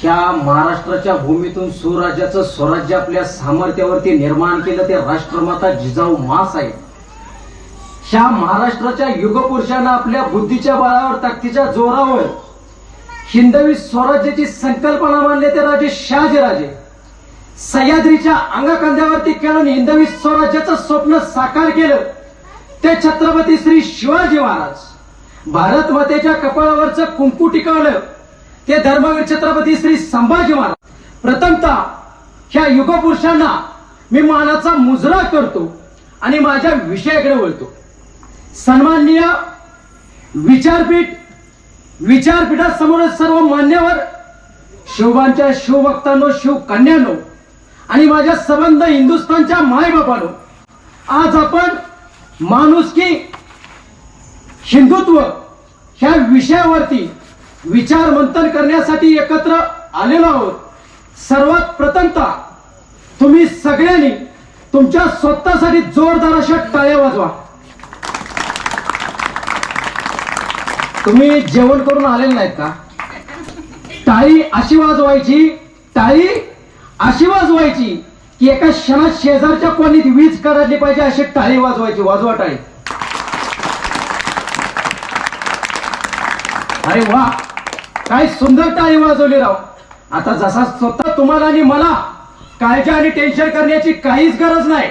ह्या महाराष्ट्राच्या भूमीतून सुराज्याचं स्वराज्य आपल्या सामर्थ्यावरती निर्माण केलं ते राष्ट्रमाता जिजाऊ मास आहे ह्या महाराष्ट्राच्या युगपुरुषांना आपल्या बुद्धीच्या बळावर ताकदीच्या जोरावर हिंदवी स्वराज्याची संकल्पना मानले ते राजे शहाजीराजे. सह्याद्रीच्या अंगखांद्यावरती खेळून हिंदवी स्वराज्याचं स्वप्न साकार केलं ते छत्रपती श्री शिवाजी महाराज. भारत मातेच्या कपाळावरचं कुंकू टिकवलं. ते धर्मवीर छत्रपती श्री संभाजी महाराज. प्रथमतः ह्या युगपुरुषांना मी मानाचा मुजरा करतो आणि माझ्या विषयाकडे वळतो. सन्माननीय विचारपीठ विचारपीठासमोर सर्व मान्यवर शिवबांच्या शिवभक्तांनो शिवकन्यानो आणि माझ्या संबंध हिंदुस्थानच्या मायबापानो आज आपण माणुसकी हिंदुत्व ह्या विषयावरती विचार मंथन करण्यासाठी एकत्र आलेलो आहोत. सर्वात प्रथमता तुम्ही सगळ्यांनी तुमच्या स्वतःसाठी जोरदार अशा टाळ्या वाजवा. तुम्ही जेवण करून आलेले नाहीत का? टाळी अशी वाजवायची टाळी अशी वाजवायची की एका क्षणात शेजारच्या कोणीत वीज करायची पाहिजे अशी टाळी वाजवायची. वाजवा टाळी. अरे वा! काय सुंदर टाळी वाजवली राव. आता जसा स्वतः तुम्हाला आणि मला काळजी आणि टेन्शन करण्याची काहीच गरज नाही.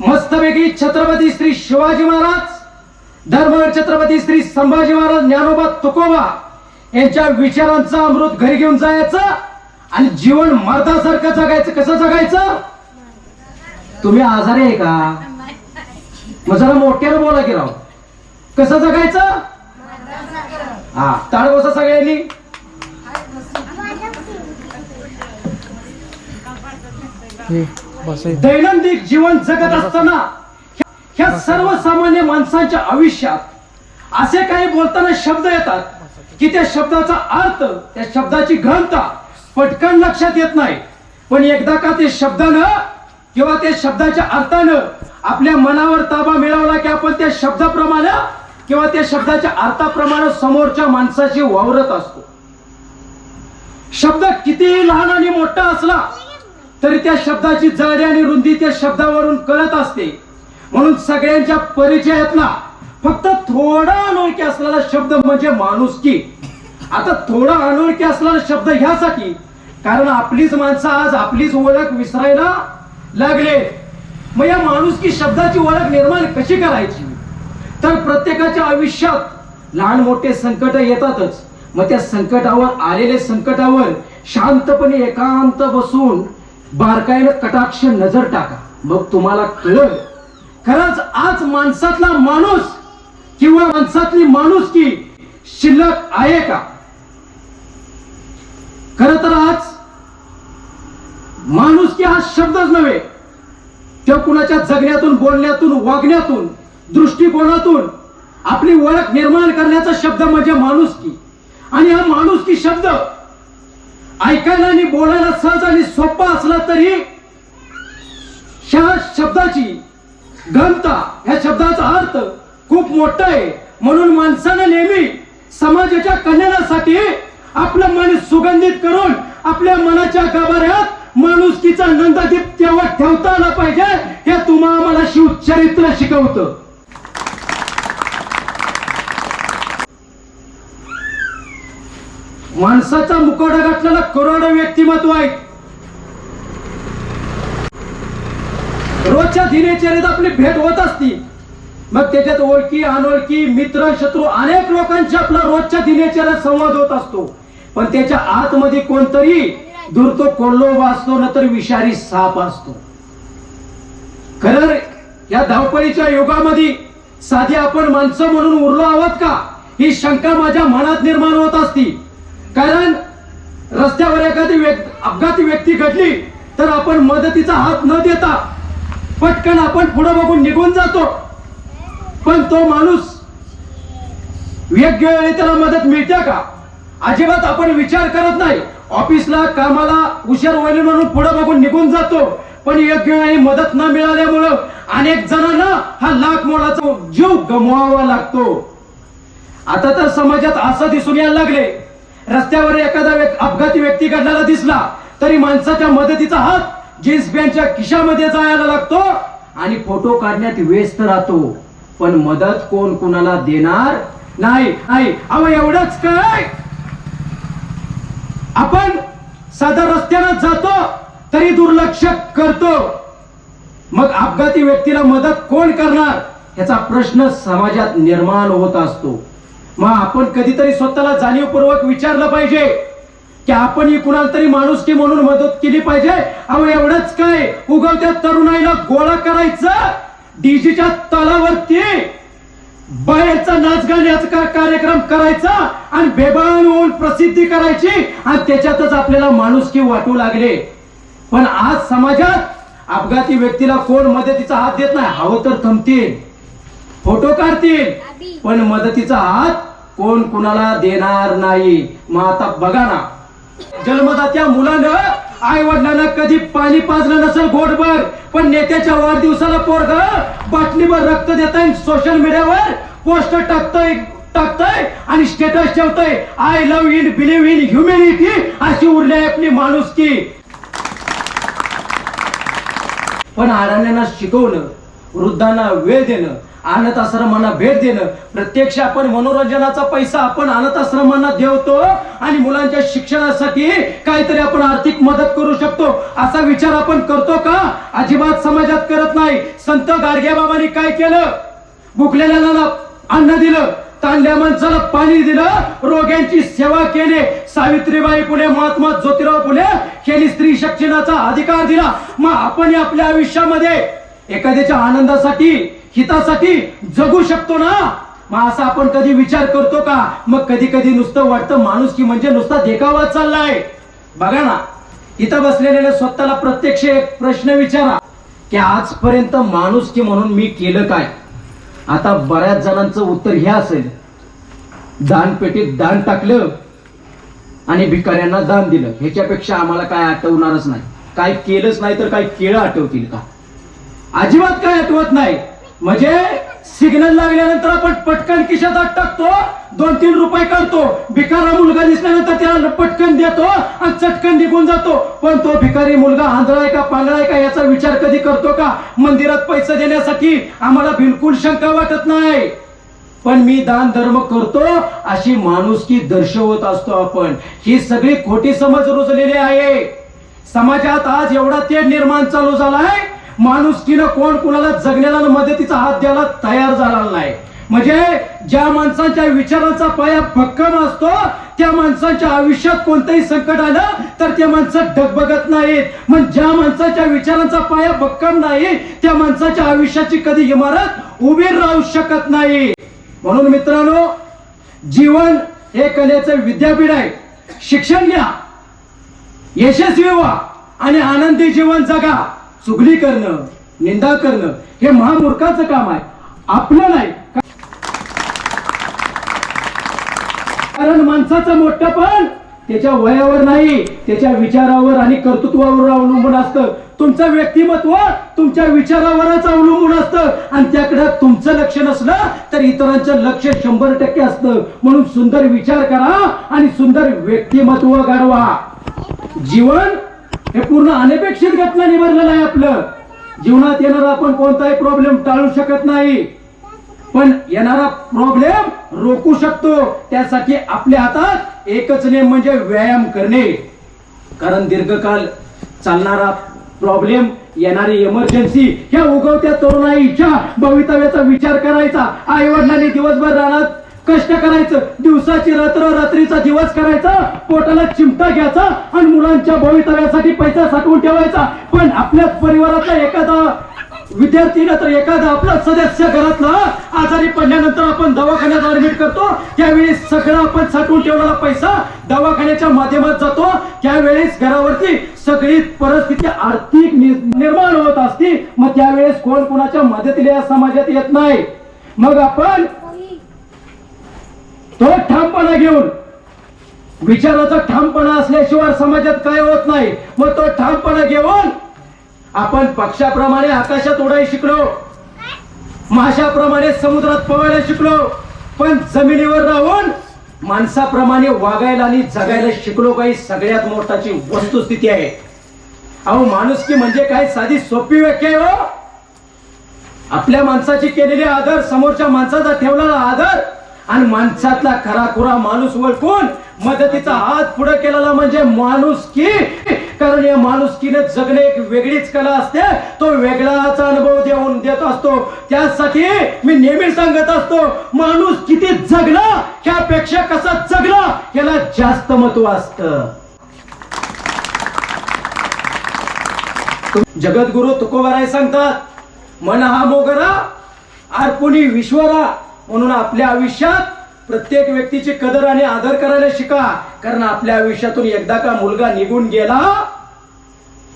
मस्तपैकी छत्रपती श्री शिवाजी महाराज धर्मवीर छत्रपती श्री संभाजी महाराज ज्ञानोबा तुकोबा यांच्या विचारांचा अमृत घरी घेऊन जायचं आणि जीवन मर्दासारखं जगायचं. कसं जगायचं? तुम्ही आजारी आहे का? मग जरा मोठ्यानं बोला की राव. कसं जगायचं? हा. बसा सगळ्यांनी. दैनंदिन जीवन जगत असताना ह्या सर्वसामान्य माणसांच्या आयुष्यात असे काही बोलताना शब्द येतात की त्या शब्दाचा अर्थ त्या शब्दाची घनता पटकन लक्षात येत नाही. पण एकदा का ते शब्दानं किंवा त्या शब्दाच्या अर्थानं आपल्या मनावर ताबा मिळवला की आपण त्या शब्दाप्रमाणे किंवा त्या शब्दाच्या अर्थाप्रमाणे समोरच्या माणसाशी वावरत असतो. शब्द कितीही लहान आणि मोठा असला तरी त्या शब्दाची जाडी आणि रुंदी त्या शब्दावरून कळत असते. म्हणून सगळ्यांच्या परिचयातला फक्त थोडा अनोळखी असलेला शब्द म्हणजे माणुसकी आता थोडा अनोळखी असलेला शब्द ह्यासाठी कारण आपलीच माणसं आज आपलीच ओळख विसरायला लागले. मग या माणुसकी शब्दाची ओळख निर्माण कशी करायची? तर प्रत्येकाच्या आयुष्यात लहान मोठे संकट येतातच. मग त्या संकटावर आलेले संकटावर शांतपणे एकांत बसून बारकाईनं कटाक्ष नजर टाका. मग तुम्हाला कळल खरंच आज माणसातला माणूस किंवा माणसातली माणूस की शिल्लक आहे का? खर तर आज माणूस की हा शब्दच नव्हे. किंवा कुणाच्या जगण्यातून बोलण्यातून वागण्यातून दृष्टिकोनातून आपली ओळख निर्माण करण्याचा शब्द म्हणजे माणुसकी. आणि हा माणुसकी शब्द ऐकायला आणि बोलायला सहज आणि सोपा असला तरी ह्या शब्दाची घनता ह्या शब्दाचा अर्थ खूप मोठा आहे. म्हणून माणसानं नेहमी समाजाच्या कल्याणासाठी आपलं मन सुगंधित करून आपल्या मनाच्या गाभाऱ्यात माणुसकीचा नंददीप तेव्हा ठेवता आला पाहिजे हे तुम्हा आम्हाला शिवचरित्र शिकवतं. माणसाचा मुकोडा घातलेला करोडो व्यक्तिमत्व आहे. रोजच्या दिनचर्येत आपली भेट होत असती. मग त्याच्यात ओळखी अनोळखी मित्र शत्रू अनेक लोकांच्या आपला रोजच्या दिनचर्यात संवाद होत असतो. पण त्याच्या आतमध्ये कोणतरी दुरतो कोल्लो असतो न तर विषारी साप असतो. खरं या धावपळीच्या युगामध्ये साधी आपण माणसं म्हणून उरलो आहोत का? ही शंका माझ्या मनात निर्माण होत असती. कारण रस्त्यावर एखादी व्यक्ती अपघाती व्यक्ती घडली तर आपण मदतीचा हात न देता पटकन आपण पुढे बघून निघून जातो. पण तो माणूस योग्य वेळी त्याला मदत मिळते का? अजिबात आपण विचार करत नाही. ऑफिसला कामाला उशीर होईल म्हणून पुढे बघून निघून जातो. पण योग्य वेळी मदत न मिळाल्यामुळं अनेक जणांना हा लाख मोलाचा जीव गमवावा लागतो. आता तर समाजात असं दिसून यायला लागले. रस्त्यावर एखादा अपघाती व्यक्ती घडलेला दिसला तरी माणसाच्या मदतीचा हात जीन्स पॅन्टच्या खिशामध्ये जायला लागतो आणि फोटो काढण्यात व्यस्त राहतो. पण मदत कोण कुणाला देणार? नाही नाही. अहो एवढंच काय? आपण साधा रस्त्यानं जातो तरी दुर्लक्ष करतो. मग अपघाती व्यक्तीला मदत कोण करणार? याचा प्रश्न समाजात निर्माण होत असतो. मग आपण कधीतरी स्वतःला जाणीवपूर्वक विचारलं पाहिजे की आपण ही कुणाला तरी माणुसकी म्हणून मदत केली पाहिजे? अहो एवढंच काय? उगवत्या तरुणाईला गोळा करायचं? डीजीच्या तलावरती बाहेरचा नाच गाण्याचा का- कार्यक्रम करायचा आणि बेबान होऊन प्रसिद्धी करायची आणि त्याच्यातच आपल्याला माणुसकी वाटू लागले. पण आज समाजात अपघाती व्यक्तीला कोण मदतीचा हात देत नाही? हवं तर थांबतील. फोटो काढतील. पण मदतीचा हात कोण कुणाला देणार नाही? मग आता बघा ना. जन्मदात्या मुलानं आई वडिलांना कधी पाणी पाजलं नसेल गोडभर पण नेत्याच्या वाढदिवसाला पोरग बाटलीवर रक्त देत सोशल मीडियावर पोस्ट टाकतोय टाकतोय आणि स्टेटस ठेवतोय. I love in believe in humanity अशी उरली आहे आपली माणुसकी. पण अडाण्यांना शिकवलं वृद्धांना वेळ देणं अनाथ आश्रमांना भेट देणं प्रत्यक्ष आपण मनोरंजनाचा पैसा आपण अनाथ आश्रमांना देवतो आणि मुलांच्या शिक्षणासाठी काहीतरी आपण आर्थिक मदत करू शकतो. असा विचार आपण करतो का? अजिबात समाजात करत नाही. संत गाडग्याबाबांनी काय केलं? भुकलेल्या अन्न दिलं तांडल्या माणसाला पाणी दिलं रोग्यांची सेवा केली. सावित्रीबाई फुले महात्मा ज्योतिराव फुले यांनी स्त्री शिक्षणाचा अधिकार दिला. मग आपण आपल्या आयुष्यामध्ये एखाद्याच्या आनंदासाठी हितासाठी जगू शकतो ना? मग असा आपण कधी विचार करतो का? मग कधी कधी नुसतं वाटतं माणूस की म्हणजे नुसता देखावा चाललाय. बघा ना इथं बसलेल्या स्वतःला प्रत्यक्ष एक प्रश्न विचारा की आजपर्यंत माणूस की म्हणून मी केलं काय? आता बऱ्याच जणांचं उत्तर हे असेल. दानपेटीत दान टाकलं आणि भिकाऱ्यांना दान दिलं. ह्याच्यापेक्षा आम्हाला काय आठवणारच नाही. काय केलंच नाही तर काय केळं आठवतील का? अजिबात काय आठवत नाही. म्हणजे सिग्नल लागल्यानंतर आपण पटकन खिशात टाकतो दोन तीन रुपये काढतो. भिकारा मुलगा दिसल्यानंतर त्याला पटकन देतो आणि चटकन निघून जातो. पण तो भिकारी मुलगा आंधळा आहे का पांढरा आहे का याचा विचार कधी करतो का? मंदिरात पैसे देण्यासाठी आम्हाला बिलकुल शंका वाटत नाही. पण मी दान धर्म करतो अशी माणुसकी दर्शवत असतो आपण. ही सगळी खोटी समज रुजलेली आहे. समाजात आज एवढा तेढ निर्माण चालू झालाय माणुसकीनं कोण कुणाला जगण्याला मदतीचा हात द्यायला तयार झाला नाही. म्हणजे ज्या माणसांच्या विचारांचा पाया भक्कम असतो त्या माणसांच्या आयुष्यात कोणतंही संकट आलं तर ते माणसं डगबगत नाहीत. मग ज्या माणसाच्या विचारांचा पाया भक्कम नाही त्या माणसाच्या आयुष्याची कधी इमारत उभी राहू शकत नाही. म्हणून मित्रांनो जीवन हे कलेचं विद्यापीठ आहे. शिक्षण घ्या. यशस्वी व्हा आणि आनंदी जीवन जगा. चुगली करणं निंदा करणं हे महामूर्खाचं काम आहे. आपलं नाही. कारण माणसाचं मोठं पण त्याच्या वयावर नाही त्याच्या विचारावर आणि कर्तृत्वावर अवलंबून असतं. तुमचं व्यक्तिमत्व तुमच्या विचारावरच अवलंबून असतं. आणि त्याकडे तुमचं लक्ष नसलं तर इतरांचं लक्ष शंभर टक्के असतं. म्हणून सुंदर विचार करा आणि सुंदर व्यक्तिमत्व घडवा. जीवन हे पूर्ण अनपेक्षित घटना निवडलेलं आहे आपलं. जीवनात येणारा आपण कोणताही प्रॉब्लेम टाळू शकत नाही. पण येणारा प्रॉब्लेम रोखू शकतो. त्यासाठी आपल्या हातात एकच नेम म्हणजे व्यायाम करणे. कारण दीर्घकाल चालणारा प्रॉब्लेम येणारी इमर्जन्सी ह्या उगवत्या तरुणाईच्या भवितव्याचा विचार करायचा. आई वडिलांनी दिवसभर राहणार कष्ट करायचं दिवसाची रात्र रात्रीचा दिवस करायचा पोटाला चिमटा घ्यायचा आणि मुलांच्या भवितव्यासाठी पैसा साठवून ठेवायचा. पण आपल्याच परिवारातला एखादा विद्यार्थी तर एखादा आपला सदस्य घरातला आजारी पडल्यानंतर आपण दवाखान्यात ऍडमिट करतो. त्यावेळी सगळा आपण साठवून ठेवलेला पैसा दवाखान्याच्या माध्यमात जातो. त्यावेळेस घरावरती सगळी परिस्थिती आर्थिक निर्माण होत असती. मग त्यावेळेस कोण कोणाच्या मदतीला या समाजात येत नाही. मग आपण तो ठामपणा घेऊन. विचाराचा ठामपणा असल्याशिवाय समाजात काय होत नाही. मग तो ठामपणा घेऊन आपण पक्षाप्रमाणे आकाशात उडायला शिकलो. माशाप्रमाणे समुद्रात पोहायला शिकलो. पण जमिनीवर राहून माणसाप्रमाणे वागायला आणि जगायला शिकलो काही सगळ्यात मोठाची वस्तुस्थिती आहे. अहो माणुसकी म्हणजे काय? साधी सोपी व्याख्या आहे हो. आपल्या माणसाची केलेली आदर समोरच्या माणसाचा ठेवलेला आदर आणि माणसातला खराखुरा माणूस ओळखून मदतीचा हात पुढे केलेला म्हणजे माणूस की कारण या माणुसकीने जगणे एक वेगळीच कला असते. तो वेगळाच अनुभव देऊन देत असतो. त्यासाठी मी नेहमी सांगत असतो माणूस किती जगला ह्यापेक्षा कसा जगला याला जास्त महत्त्व असत. जगद्गुरु तुकोबाराय सांगतात मन हा मोगरा अर्पुणी विश्वरा. म्हणून आपल्या आयुष्यात प्रत्येक व्यक्तीची कदर आणि आदर करायला शिका. कारण आपल्या आयुष्यातून एकदा का मुलगा निघून गेला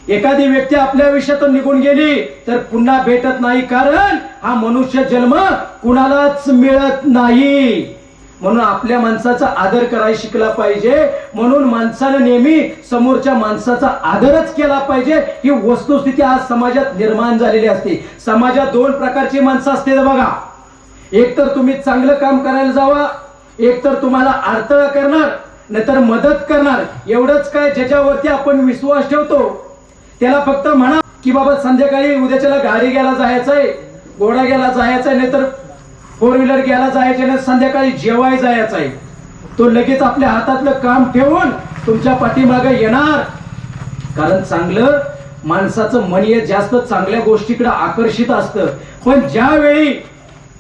एखादी व्यक्ती आपल्या आयुष्यातून निघून गेली तर पुन्हा भेटत नाही कारण हा मनुष्य जन्म कुणालाच मिळत नाही. म्हणून आपल्या माणसाचा आदर करायला शिकला पाहिजे. म्हणून माणसानं नेहमी समोरच्या माणसाचा आदरच केला पाहिजे. ही वस्तुस्थिती आज समाजात निर्माण झालेली असते. समाजात दोन प्रकारची माणसं असते बघा. एक तर तुम्ही चांगलं काम करायला जावा एक तर तुम्हाला अडथळा करणार नाहीतर मदत करणार. एवढंच काय ज्याच्यावरती आपण विश्वास ठेवतो. त्याला फक्त म्हणा की बाबा संध्याकाळी उद्याच्याला गाडी घ्यायला जायचंय घोडा घ्यायला जायचंय नाहीतर फोर व्हीलर घ्यायला जायचं नाही संध्याकाळी जेवाय जायचं आहे तो लगेच आपल्या हातातलं काम ठेवून तुमच्या पाठीमागे येणार. कारण चांगलं माणसाचं मन हे जास्त चांगल्या गोष्टीकडे आकर्षित असतं. पण ज्यावेळी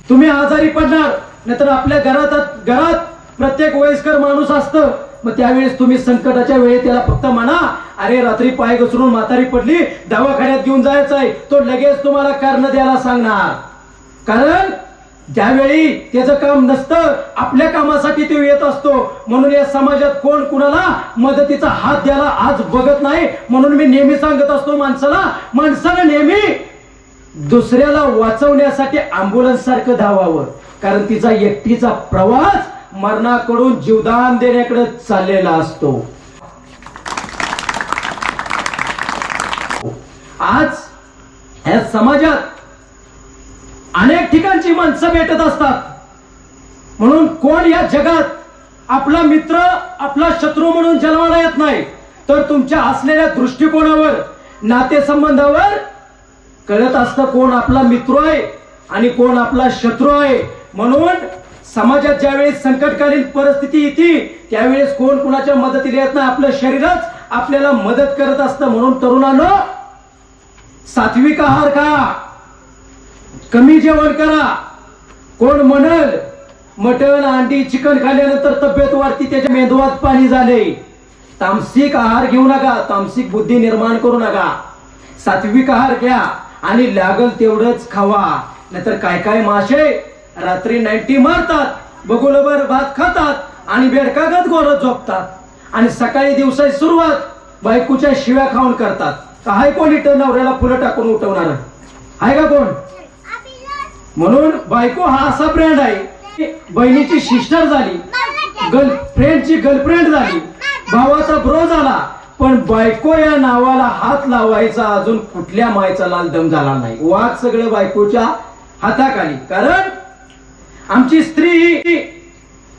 तुम्ही आजारी पडणार नाहीतर आपल्या घरात घरात प्रत्येक वयस्कर माणूस असतं. मग त्यावेळेस तुम्ही संकटाच्या वेळी त्याला फक्त म्हणा अरे रात्री पाय घसरून म्हातारी पडली दवाखान्यात घेऊन जायचं आहे. तो लगेच तुम्हाला कारण द्यायला सांगणार. कारण ज्यावेळी त्याचं काम नसतं आपल्या कामासाठी तो येत असतो. म्हणून या समाजात कोण कुणाला मदतीचा हात द्यायला आज बघत नाही. म्हणून मी नेहमी सांगत असतो माणसाला माणसानं नेहमी दुसऱ्याला वाचवण्यासाठी अँब्युलन्स सारखं धावावं. कारण तिचा एकटीचा प्रवास मरणाकडून जीवदान देण्याकडे चाललेला असतो. आज या समाजात अनेक ठिकाणची माणसं भेटत असतात. म्हणून कोण या जगात आपला मित्र आपला शत्रू म्हणून जन्माला येत नाही तर तुमच्या असलेल्या दृष्टिकोनावर नातेसंबंधावर कळत असतं कोण आपला मित्र आहे आणि कोण आपला शत्रू आहे. म्हणून समाजात ज्यावेळेस संकटकालीन परिस्थिती येते त्यावेळेस कोण कुणाच्या मदतीला येत नाही. आपलं शरीरच आपल्याला मदत करत असतं. म्हणून तरुणांनो सात्विक आहार खा. कमी जेवण करा. कोण म्हणल मटण अंडी चिकन खाल्ल्यानंतर तब्येत वाढती त्याच्या मेंदवात पाणी झाले. तामसिक आहार घेऊ नका. तामसिक बुद्धी निर्माण करू नका. सात्विक आहार घ्या. आणि लागल तेवढंच खावा. नाहीतर काय काय मासे रात्री नाईन्टी मारतात बगुलभर भात खातात आणि बेडकागत गोरत झोपतात. आणि सकाळी दिवसाची सुरुवात बायकोच्या शिव्या खाऊन करतात. काय कोण इथं नवऱ्याला फुलं टाकून उठवणार? आहे का कोण? म्हणून बायको हा असा ब्रँड आहे बहिणीची सिस्टर झाली गर्लफ्रेंडची गर्लफ्रेंड झाली भावाचा ब्रो झाला पण बायको या नावाला हात लावायचा अजून कुठल्या मायचा लाल दम झाला नाही. वाघ सगळं बायकोच्या हाताखाली. कारण आमची स्त्री ही-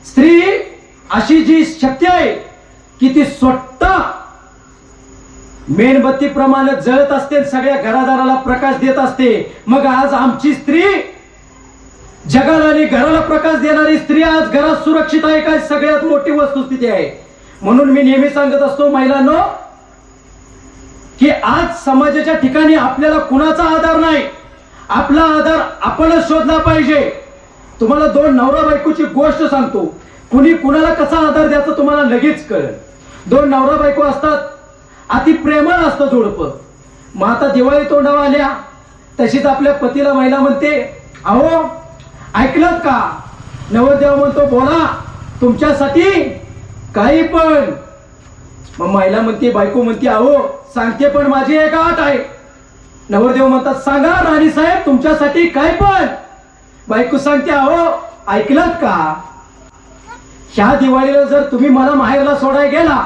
स्त्री अशी जी शक्ती आहे की ती स्वतः मेणबत्ती प्रमाणे जळत असते सगळ्या घरादाराला प्रकाश देत असते. मग आज आमची स्त्री जगाला आणि घराला प्रकाश देणारी स्त्री आज घरात सुरक्षित आहे काय सगळ्यात मोठी वस्तुस्थिती आहे. म्हणून मी नेहमी सांगत असतो महिलांनो की आज समाजाच्या ठिकाणी आपल्याला कुणाचा आधार नाही? आपला आधार आपणच शोधला पाहिजे. तुम्हाला दोन नवरा बायकोची गोष्ट सांगतो. कुणी कुणाला कसा आधार द्यायचा तुम्हाला लगेच कळेल. दोन नवरा बायको असतात अति प्रेमळ असतं जोडपं. मग आता दिवाळी तोंडावर आल्या तशीच आपल्या पतीला महिला म्हणते अहो ऐकलं का? नवरदेव म्हणतो बोला तुमच्यासाठी काही पण. मग महिला म्हणते बायको म्हणते अहो सांगते पण माझी एक आठ आहे. नवरदेव म्हणतात सांगा राणी साहेब तुमच्यासाठी काय पण. बायको सांगते अहो ऐकलात का? ह्या दिवाळीला जर तुम्ही मला माहेरला सोडायला गेला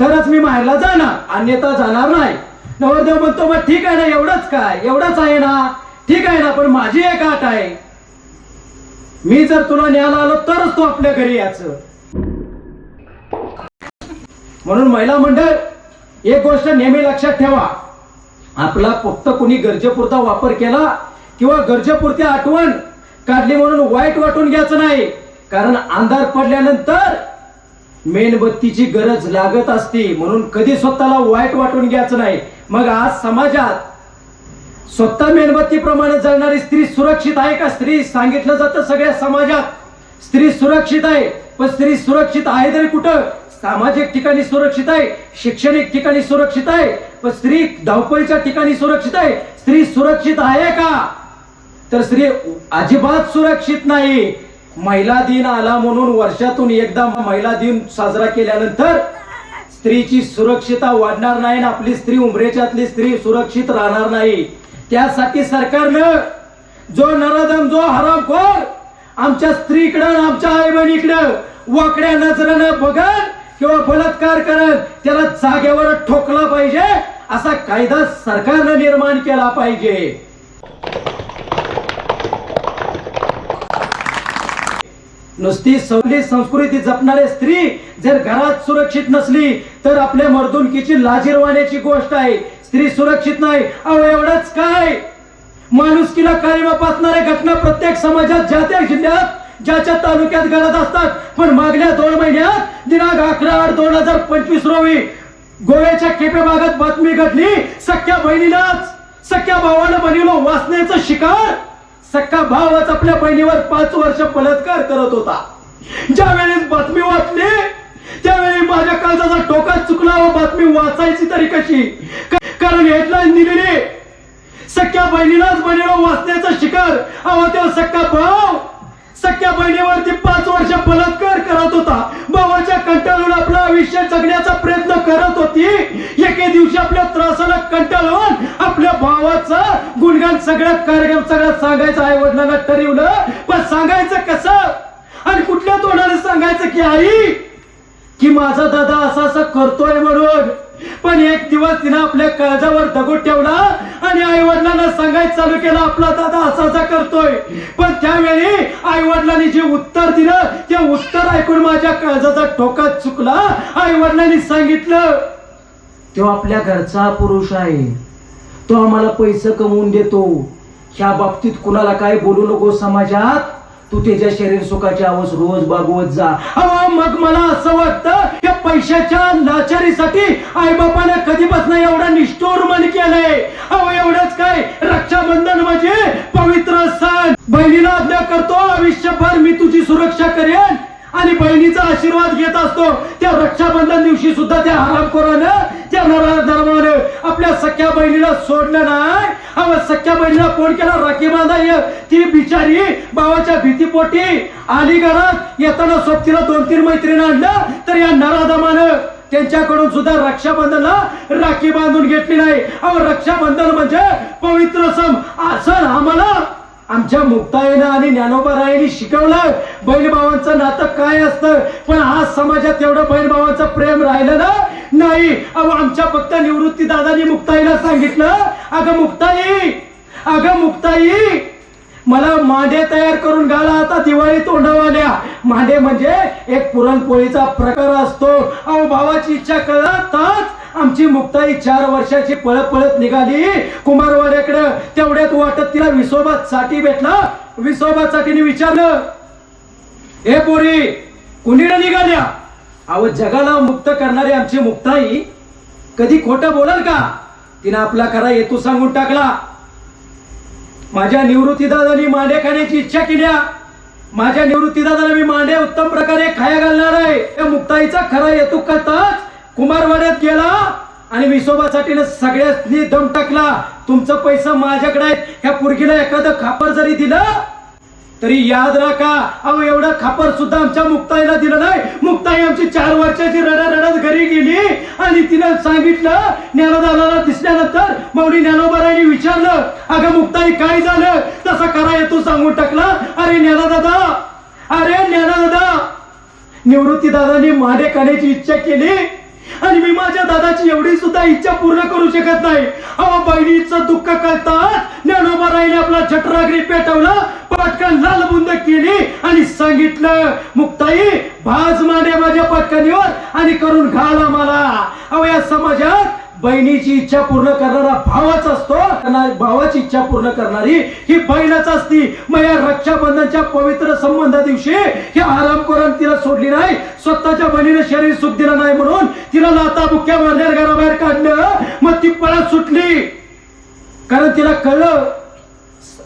तरच मी माहेरला जाणार अन्यथा जाणार नाही. नवरदेव म्हणतो मग ठीक आहे ना एवढंच काय? एवढंच आहे ना? ठीक आहे ना पण माझी एक आठ आहे. मी जर तुला न्यायला आलो तरच तू आपल्या घरी यायचं. म्हणून महिला मंडळ एक गोष्ट नेहमी लक्षात ठेवा. आपला फक्त कुणी गरजेपुरता वापर केला किंवा गरजेपुरती आठवण काढली म्हणून वाईट वाटून घ्यायचं नाही. कारण अंधार पडल्यानंतर मेणबत्तीची गरज लागत असते म्हणून कधी स्वतःला वाईट वाटून घ्यायचं नाही. मग आज समाजात स्वतः मेणबत्तीप्रमाणे जळणारी स्त्री सुरक्षित आहे का? स्त्री सांगितलं जातं सगळ्या समाजात. स्त्री सुरक्षित आहे पण स्त्री सुरक्षित आहे तरी कुठं? सामाजिक ठिकाणी सुरक्षित आहे शैक्षणिक ठिकाणी सुरक्षित आहे पण स्त्री धावपळीच्या ठिकाणी सुरक्षित आहे. स्त्री सुरक्षित आहे का? तर स्त्री अजिबात सुरक्षित नाही. महिला दिन आला म्हणून वर्षातून एकदा महिला दिन साजरा केल्यानंतर स्त्रीची सुरक्षितता वाढणार नाही आणि आपली स्त्री उमरेच्यातली स्त्री सुरक्षित राहणार नाही. त्यासाठी सरकारनं जो नराधम जो हरामखोर आमच्या स्त्रीकडं आमच्या आई बहिणीकडं वाकड्या नजरेनं बघत किंवा बलात्कार करत त्याला जागेवर ठोकला पाहिजे असा कायदा सरकारनं निर्माण केला पाहिजे. नुसती सवली संस्कृती जपणारे स्त्री जर घरात सुरक्षित नसली तर आपल्या मर्दुनकीची लाजीरवाण्याची गोष्ट आहे. स्त्री सुरक्षित नाही अहो एवढंच काय? माणुसकीला काळीमा पासणाऱ्या घटना प्रत्येक समाजात ज्या त्या जिल्ह्यात ज्याच्या तालुक्यात गरज असतात. पण मागल्या दोन महिन्यात दिनांक अकरा आठ दोन हजार पंचवीस रोजी गोव्याच्या केपे भागात बातमी घडली. सख्या बहिणीलाच सख्या भावानं बनिलो वाचण्याचं शिकार सख्खा भावच आपल्या बहिणीवर पाच वर्ष बलात्कार करत होता. ज्या वेळेस बातमी वाचली त्यावेळी माझ्या काळजाचा टोका चुकला व बातमी वाचायची तरी कशी? कारण हेडलाईन दिलेली सख्या बहिणीलाच बहिणीला वाचण्याचा शिकार. अहो त्या सख्खा भाव सख्या बहिणीवरती पाच वर्ष बलात्कार करत होता. भावाच्या कंटाळून आपलं आयुष्य जगण्याचा प्रयत्न करत होती. एके दिवशी आपल्या त्रासाला कंटाळून आपल्या भावाचा गुणगान सगळ्या कार्यक्रम सगळ्यात सांगायचं आई वडिलांना ठरवलं. पण सांगायचं कसं? आणि कुठल्या तोंडाने सांगायचं की आई की माझा दादा असा असा करतोय म्हणून? पण एक दिवस तिनं आपल्या काळजावर दगड ठेवला आणि आई वडिलांना सांगायचं चालू केलं आपला दादा असा असा करतोय. पण त्यावेळी आई वडिलांनी जे उत्तर दिलं ते उत्तर ऐकून माझ्या काळजाचा ठोका चुकला. आई वडिलांनी सांगितलं तो आपल्या घरचा पुरुष आहे. तो आम्हाला पैसे कमवून देतो. ह्या बाबतीत कुणाला काय बोलू नको समाजात. तू त्याच्या शरीर सुखाची आवस रोज बागवत जा. अहो मग मला असं वाटतं या पैशाच्या लाचारीसाठी आईबापाने कधीपासून एवढा निष्ठोर मन केलंय. अहो एवढंच काय? रक्षाबंधन म्हणजे पवित्र सण. बहिणीला आज्ञा करतो आयुष्यभर मी तुझी सुरक्षा करेन. आणि बहिणीचा आशीर्वाद घेत असतो. त्या रक्षाबंधन दिवशी सुद्धा त्या हरामखोरानं त्या नरा धर्मानं आपल्या सख्या बहिणीला सोडलं नाही. अव सख्या बहिणीला फोन केला राखी बांधाय ती बिचारी भावाच्या भीतीपोटी आली घरात येताना सोबतीला दोन तीन मैत्रीण आणलं तर या नराधमानं त्यांच्याकडून सुद्धा रक्षाबंधनला राखी बांधून घेतली नाही. अहो रक्षाबंधन म्हणजे पवित्र सण. आसन सण आम्हाला. आमच्या मुक्ताईनं आणि त्यांनी शिकवलं? बहीण भावांचं नातं काय असतं? पण आज समाजात एवढं बहीण भावांचं प्रेम राहिलं ना? नाही. अहो आमच्या फक्त निवृत्ती दादानी मुक्ताईला सांगितलं. अगं मुक्ताई! अगं मुक्ताई! मला मांडे तयार करून घाला आता दिवाळी तोंडवाल्या मांडे म्हणजे एक पुरणपोळीचा प्रकार असतो. अहो भावाची इच्छा कळताच आमची मुक्ताई चार वर्षाची पळत पळत निघाली. कुमारवाड्याकडे तेवढ्यात वाटत तिला विसोबात साठी भेटला. विसोबात साठीने विचारलं हे पोरी कुणीकडे निघाल्या? अहो जगाला मुक्त करणारी आमची मुक्ताई कधी खोटं बोलाल का? तिनं आपला खरा हेतू सांगून टाकला. माझ्या निवृत्तीदादांनी मांडे खाण्याची इच्छा केल्या. माझ्या निवृत्तीदादाला मी मांडे उत्तम प्रकारे खाया घालणार आहे. त्या मुक्ताईचा खरा हेतू कळताच कुमारवाड्यात गेला आणि विसोबासाठी सगळ्यांनी दम टाकला. तुमचं पैसा माझ्याकडे आहे ह्या पुरगीला एखादं खापर जरी दिलं तरी याद राखा. अहो एवढं खापर सुद्धा आमच्या मुक्ताईला दिलं नाही. मुक्ताई आमची चार वर्षाची रडा रडत घरी गेली आणि तिनं सांगितलं ज्ञानदानाला दिसल्यानंतर मौली ज्ञानोबारांनी विचारलं अगं मुक्ताई काय झालं? तसा करा येतो सांगून टाकला. अरे ज्ञानदादा अरे ज्ञानदादा. निवृत्ती दादानी माडे खाण्याची इच्छा केली. आणि मी माझ्या दादाची एवढी सुद्धा इच्छा पूर्ण करू शकत नाही. अहो बहिणीचं दुःख कळतात ज्ञानोबा राहिले आपला छटरागरी पेटवला पटकन लालबुंद केली आणि सांगितलं मुक्ताई भाज माने माझ्या पटकनीवर आणि करून घाला मला. अहो या समाजात बहिणीची इच्छा पूर्ण करणारा भावाच असतो. भावाची इच्छा पूर्ण करणारी ही बहीणच असती. मग या रक्षाबंधनच्या पवित्र संबंधा दिवशी ही आराम करून तिला सोडली नाही. स्वतःच्या बहिणीने शरीर सुख दिलं नाही म्हणून तिला लाता बुक्या मारल्या घराबाहेर काढलं. मग ती पळत सुटली. कारण तिला कळलं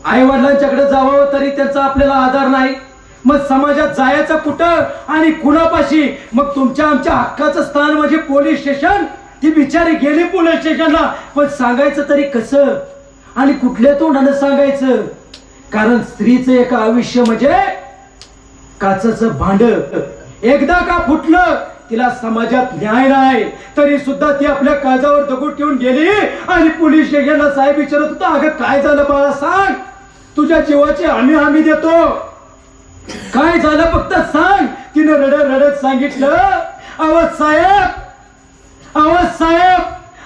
आई वडिलांच्याकडे जावं तरी त्यांचा आपल्याला आधार नाही. मग समाजात जायचं कुठं आणि कुणापाशी? मग तुमच्या आमच्या हक्काचं स्थान म्हणजे पोलीस स्टेशन? ती बिचारी गेली पोलीस स्टेशनला. पण सांगायचं तरी कसं? आणि कुठल्या तोंडानं सांगायचं? कारण स्त्रीचं एक आयुष्य म्हणजे काचच भांड. एकदा का फुटलं तिला समाजात न्याय नाही. तरी सुद्धा ती आपल्या काळजावर दगड ठेवून गेली आणि पोलीस स्टेशनला साहेब विचारत होता अगं काय झालं बाळा सांग. तुझ्या जीवाची आम्ही हमी देतो. काय झालं फक्त सांग. तिने रडत रडत सांगितलं अव साहेब अव साहेब!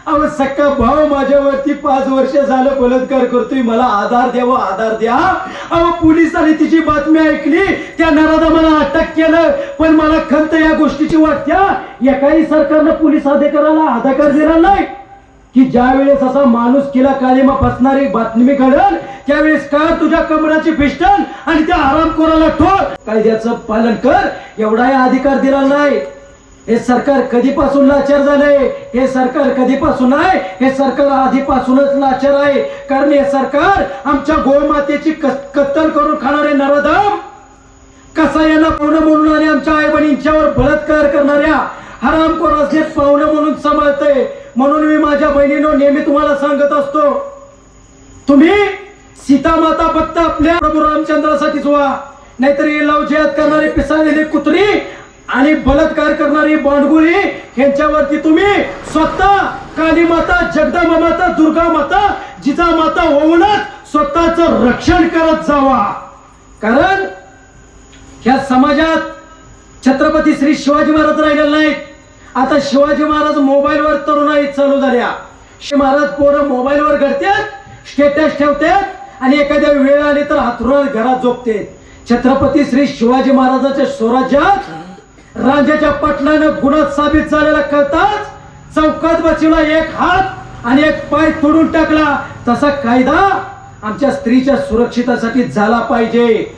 अव सक्का भाऊ माझ्यावरती पाच वर्ष झालं बलात्कार करतोय. मला आधार द्यावा हो, आधार द्या. अव पोलिसांनी तिची बातमी ऐकली. त्या नरादा मला अटक केलं. पण मला खंत या गोष्टीची वाटत्या एकाही सरकारनं पोलीस अधिकाऱ्याला अधिकार दिला नाही. की ज्या वेळेस असा माणूस किला कालिमा फसणारी बातमी घडल त्यावेळेस का तुझ्या कमराची पिस्टल आणि त्या आराम कोराला ठोर कायद्याचं पालन कर. एवढाही अधिकार दिला नाही. हे सरकार कधीपासून लाचार झालंय? हे सरकार कधीपासून आहे? हे सरकार आधीपासूनच लाचार आहे. कारण हे सरकार आमच्या गोमातेची कत्तल करून खाणारे नरदम कसा यांना पाहुणं म्हणून आणि आमच्या आई बहिणींच्यावर बलात्कार करणाऱ्या हरामखोरासने पाहुणं म्हणून सांभाळतय. म्हणून मी माझ्या बहिणीनं नेहमी तुम्हाला सांगत असतो तुम्ही सीता माता फक्त आपल्या प्रभू रामचंद्रासाठीच व्हा. नाहीतर हे लवजयात करणारे पिसाळलेले कुत्रे आणि बलात्कार करणारी बांडगुळी यांच्यावरती तुम्ही स्वतः काली माता जगदंबा माता दुर्गा माता जिजा माता होऊनच स्वतःच रक्षण करत जावा. कारण ह्या समाजात छत्रपती श्री शिवाजी महाराज राहिलेले नाहीत. आता शिवाजी महाराज मोबाईलवर तरुणाई चालू झाल्या. शिवाजी महाराज पोरं मोबाईलवर घडतात स्टेटस ठेवतात आणि एखाद्या वेळ आली तर हातरुणात घरात झोपते छत्रपती श्री शिवाजी महाराजाच्या स्वराज्यात राजाच्या पटलानं गुणात साबित झालेला कळताच चौकात बसवला एक हात आणि एक पाय तोडून टाकला. तसा कायदा आमच्या स्त्रीच्या सुरक्षितासाठी झाला पाहिजे.